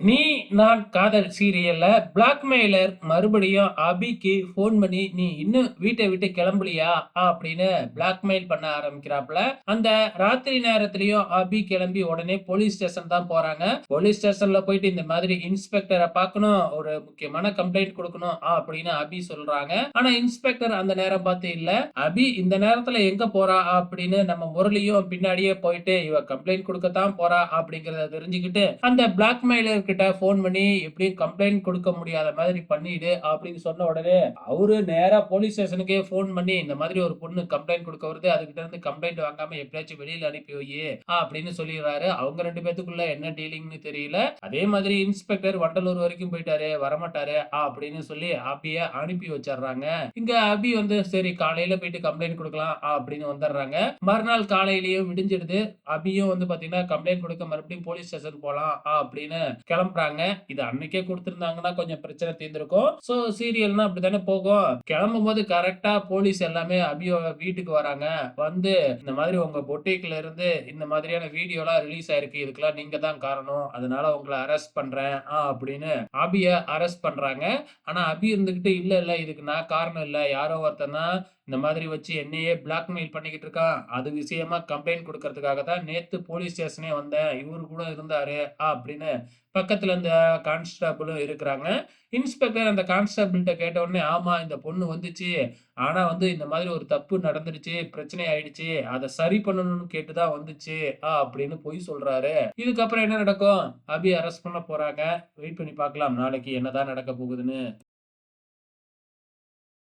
நீ நான் காதல் சீரியல்ல பிளாக்மெயிலர் மறுபடியும் அபிக்கு ஃபோன் பண்ணி நீ இன்னும் வீட்டை விட்டு கிளம்பலியா? அப்படின்னு பிளாக்மெயில் பண்ண ஆரம்பிக்கிறாப்புல. அந்த ராத்திரி நேரத்திலயும் அபி கிளம்பி உடனே போலீஸ் ஸ்டேஷன் தான் போறாங்க. போலீஸ் ஸ்டேஷன்ல போயிட்டு இந்த மாதிரி இன்ஸ்பெக்டரை பார்க்கணும் ஒரு முக்கியமான கம்ப்ளைண்ட் கொடுக்கணும் அப்படின்னு அபி சொல்றாங்க. ஆனா இன்ஸ்பெக்டர் அந்த நேரம் பார்த்து இல்ல. அபி இந்த நேரத்துல எங்க போறா? அப்படின்னு நம்ம முரளியும் பின்னாடியே போயிட்டு இவ கம்ப்ளைண்ட் கொடுக்கத்தான் போறா அப்படிங்கறத தெரிஞ்சுக்கிட்டு அந்த பிளாக்மெயிலர் கிட்ட ஃபோன் பண்ணி எப்படியும் கம்ப்ளைண்ட் கொடுக்க முடியாத மாதிரி பண்ணிடு அப்படின்னு சொன்ன உடனே அவரு நேரா போலீஸ் ஸ்டேஷனுக்கே ஃபோன் பண்ணி இந்த மாதிரி ஒரு பொண்ணு கம்ப்ளைண்ட் கொடுக்க வருது அதுகிட்ட இருந்து கம்ப்ளைண்ட் வாங்காம எப்படியாச்சும் வெளியில அனுப்பி வை அப்படின்னு சொல்லிடுறாரு. அவங்க ரெண்டு பேத்துக்குள்ள என்ன டீலிங்னு தெரியல. அதே மாதிரி இன்ஸ்பெக்டர் வண்டலூர் வரைக்கும் போயிட்டாரு வரமாட்டாரு அப்படின்னு சொல்லி அபிய அனுப்பி வச்சிடுறாங்க. இங்க அபி வந்து சரி காலையில போயிட்டு கம்ப்ளைண்ட் கொடுக்கலாம் அப்படின்னு வந்துடுறாங்க. மறுநாள் காலையிலயும் விடிஞ்சிடுது. அபியும் வந்து பாத்தீங்கன்னா கம்ப்ளைண்ட் கொடுக்க மறுபடியும் போலீஸ் ஸ்டேஷன் போலாம் அப்படின்னு கிளம்புறாங்க. இது அன்னைக்கே கொடுத்திருந்தாங்கன்னா கொஞ்சம் பிரச்சனை தீர்ந்திருக்கும். சோ சீரியல்னா அப்படித்தானே போகும். கிளம்பும் போது கரெக்டா போலீஸ் எல்லாமே அபியோ வீட்டுக்கு வராங்க. வந்து இந்த மாதிரி உங்க பொட்டிக்ல இருந்து இந்த மாதிரியான வீடியோ எல்லாம் ரிலீஸ் ஆயிருக்கு. இதுக்கெல்லாம் நீங்க தான் காரணம். அதனால உங்களை அரெஸ்ட் பண்றேன். ஆ அப்படின்னு அபிய அரெஸ்ட் பண்றாங்க. ஆனா அபி இருந்துகிட்டு இல்ல இல்ல இதுக்கு நான் காரணம் இல்ல. யாரோ ஒருத்தனா இந்த மாதிரி வச்சு என்னையே பிளாக்மெயில் பண்ணிக்கிட்டு இருக்கான். அது விஷயமா கம்ப்ளைண்ட் கொடுக்கறதுக்காக தான் நேத்து போலீஸ் ஸ்டேஷனே வந்தேன். இவரு கூட இருந்தாரு. அப்படின்னு பக்கத்துல இந்த கான்ஸ்டபிளும் இருக்கிறாங்க. இன்ஸ்பெக்டர் அந்த கான்ஸ்டபிள்கிட்ட கேட்ட உடனே ஆமா இந்த பொண்ணு வந்துச்சு. ஆனா வந்து இந்த மாதிரி ஒரு தப்பு நடந்துருச்சு. பிரச்சனை ஆயிடுச்சு. அதை சரி பண்ணணும்னு கேட்டுதான் வந்துச்சு. ஆ அப்படின்னு பொய் சொல்றாரு. இதுக்கப்புறம் என்ன நடக்கும்? அபி அரெஸ்ட் பண்ண போறாங்க. வெயிட் பண்ணி பார்க்கலாம். நாளைக்கு என்னதான் நடக்க போகுதுன்னு.